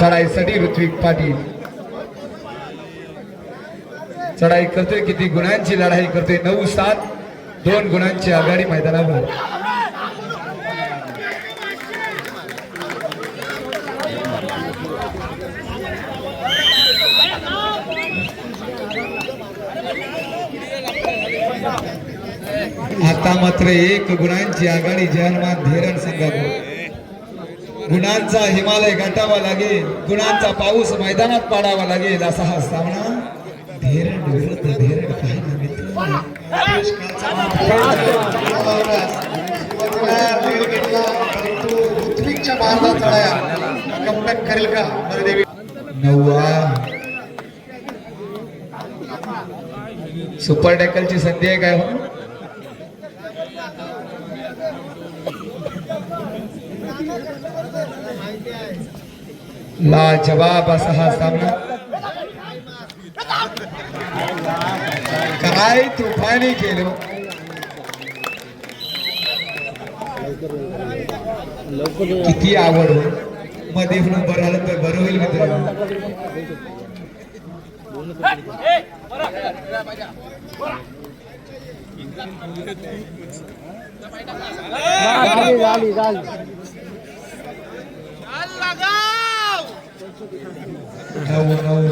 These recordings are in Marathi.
चढाईसाठी ऋत्विक पाटील. चढाई करतोय किती गुणांची लढाई करतोय? नऊ सात दोन गुणांची आघाडी मैदानावर. आता मात्र एक गुणांची आघाडी जयहनुमान धीरण संघावर. गुणांचा हिमालय गाठावा लागेल गुणांचा पाऊस मैदानात पाडावा लागेल असा हा सामना धीरण विरुद्ध धीरण पाहिला करेल का नववा. सुपर टॅकलची संधी आहे काय हो? ला जवाब असा हा सामना केलो किती आवड मध्ये म्हणून बरं आलं तर बरं होईल झाली झाली नऊ नऊ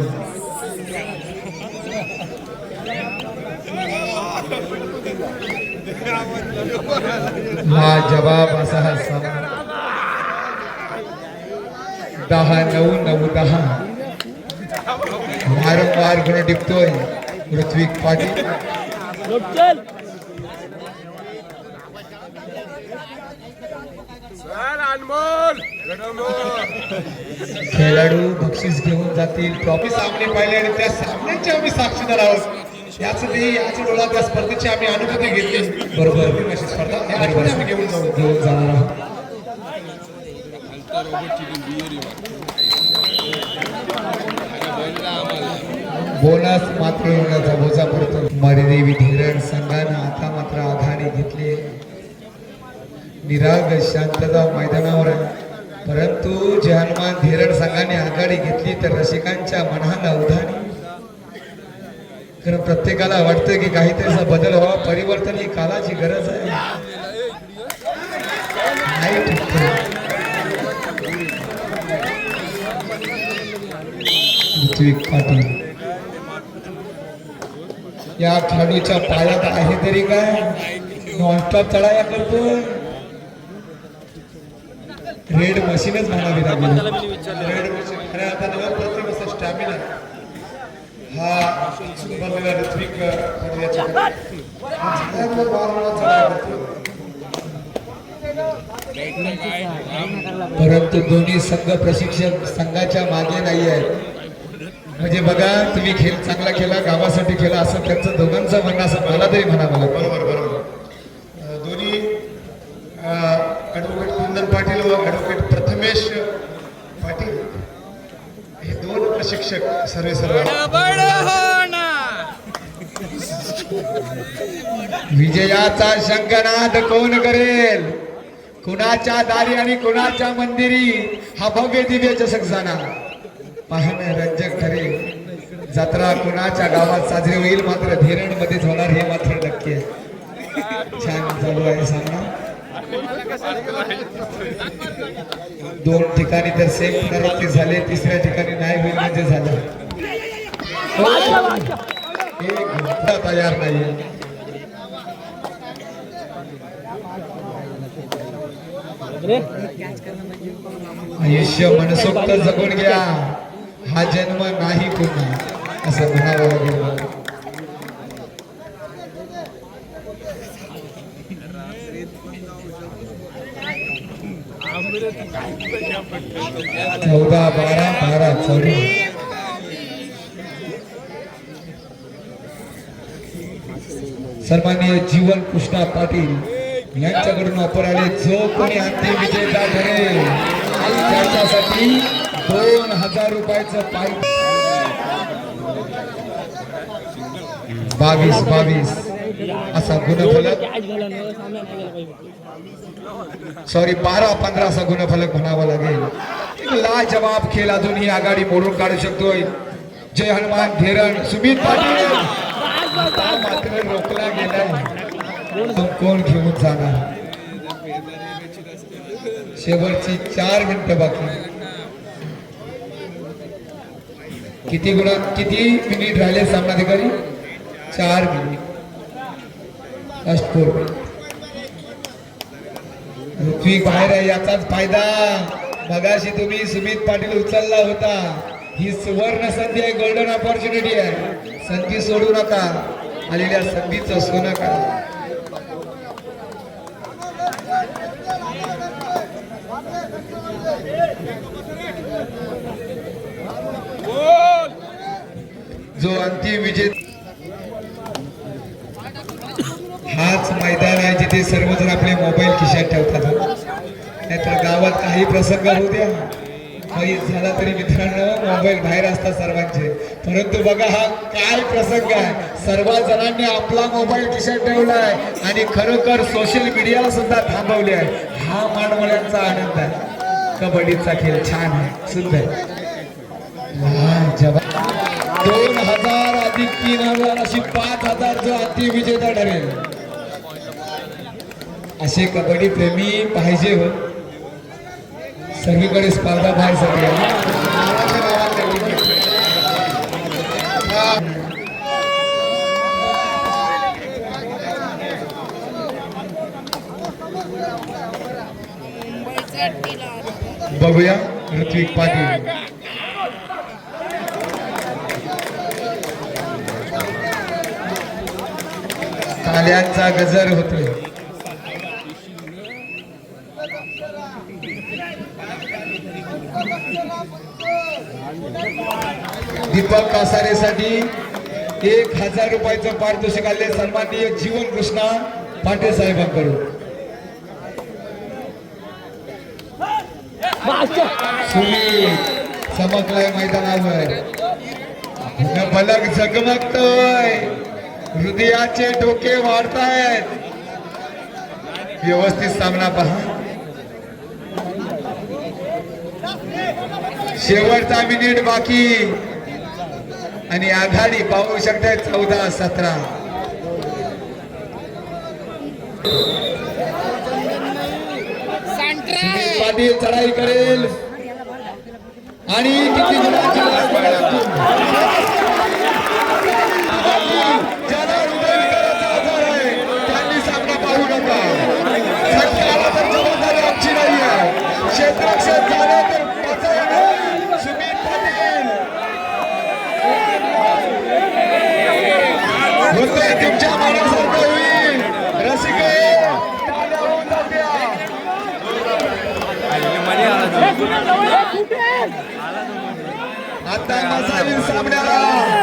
ला जवाब असा हा दहा नऊ नऊ दहा. वारंवार गुण टिपतोय ऋत्विक पाटील अनमोल. खेळाडू बक्षीस घेऊन जातील. ट्रॉफी सामने पाहिले आणि त्या सामन्याचे आम्ही साक्षीदार आहोत याच ते याच डोळा त्या स्पर्धेची आम्ही अनुभूती घेतली. बरोबर. अशी स्पर्धा या आठवड्यात आम्ही घेऊन जाऊ. घेऊन जाणार आहोत. बोनस मात्र होण्याचा बोजा पडतो मरिदेवी धीरण संघानं आता मात्र आघाडी घेतली. निराग शांतता मैदानावर आहे. परंतु जे हनुमान धीरण संघाने आघाडी घेतली तर रसिकांच्या मनाला उधाणी. कारण प्रत्येकाला वाटतं की काहीतरीचा बदल व्हावा परिवर्तन ही कालाची गरज आहे. पाटील. या खेळाडूच्या पायात आहे तरी काय? नॉनस्टॉप चढाया करतो रेड मशीनच म्हणावी लागेल रेड मशीन. खऱ्या अर्थानं अप्रतिम असा स्टॅमिना हा ऋत्विक. हा. परंतु दोन्ही संघ प्रशिक्षक संघाच्या मागे नाही आहेत म्हणजे बघा तुम्ही खेळ चांगला खेळा गावासाठी खेळा असं त्यांचं दोघांचं म्हणणं असं मला तरी म्हणावं लागतं बरोबर बरोबर अं, दोन्ही ॲडव्होकेट कुंदन पाटील व ॲडव्होकेट प्रथमेश पाटील हे दोन प्रशिक्षक सर्वे. सर्व विजयाचा शंखनाद कोण करेल? कुणाच्या दारी आणि कुणाच्या मंदिरी? हा भव्य दिव्य चषक झाला पाहणं रंजक ठरेल जत्रा कुणाच्या गावात साजरी होईल? मात्र धीरण मध्येच होणार हे मात्र नक्की आहे. छान चालू आहे सामना. दोन ठिकाणी तर सेम पुनरावृत्ती झाले तिसऱ्या ठिकाणी नाही होईल म्हणजे झालं. एक घोटा तयार नाही आयुष्य मनसोक्त जगून घ्या. हा जन्म नाही पुन्हा असं म्हणावं लागेल. चौदा बारा बारा चौदा. सन्माननीय जीवन कृष्णा पाटील यांच्याकडून ऑफर आले. जो कोणी अंतिम विजेता ठरेल त्याच्यासाठी दोन हजार रुपयाचं पाय बावीस बावीस. असा गुणफलक? सॉरी बारा पंधरा असा गुणफलक म्हणावं लागेल. लाजवाब खेळ अजून ही आघाडी मोडून काढू शकतोय. जय हनुमान धेरण सुमित पाटील. मात्र रोखला कोण घेऊन जाणार? शेवटची चार मिनिटं बाकी. किती गुण किती मिनिट राहिले सामनाधिकारी? चार मिनिट. असतो पृथ्वी बाहेर आहे याचाच फायदा. मगाशी तुम्ही सुमित पाटील उचलला होता. ही सुवर्ण संधी आहे गोल्डन ऑपॉर्च्युनिटी आहे. संधी सोडू नका. आलेल्या संधीच सोनं करा जो अंतिम विजेता मैदान सर्वजण आपले मोबाईल खिशात ठेवतात. नाहीतर गावात काही प्रसंग होऊ द्या. काही झाला तरी मित्रांनो मोबाईल बाहेर असतात सर्वांचे. परंतु बघा हा काय प्रसंग आहे. सर्व जणांनी आपला मोबाईल खिशात ठेवलाय आणि खरोखर सोशल मीडियाला सुद्धा थांबवले आहे. हा मानवळ्यांचा आनंद आहे. कबड्डीचा खेळ छान आहे. सुंदर दोन हजार अधिक तीन हजार अशी पाच हजार जो अतिविजेता ठरेल. असे कबड्डी प्रेमी पाहिजे हो. सगळीकडे स्पर्धा बाहेर सगळ्या बघूया ऋत्विक पाटील. ताल्यांचा गजर होतोय. दीपक कासारेसाठी एक हजार रुपयाचं पारितोषिक आले सन्माननीय जीवन कृष्णा पाटील साहेबांकडून. चमकलाय मैदानावर. फलक झगमगतोय हृदयाचे डोके वाढतायत. व्यवस्थित सामना पहा. शेवटचा मिनिट बाकी. आणि आघाडी पाहू शकताय चौदा सतरा. पाटील चढाई करेल. आणि किती आता मसाली सामन्याला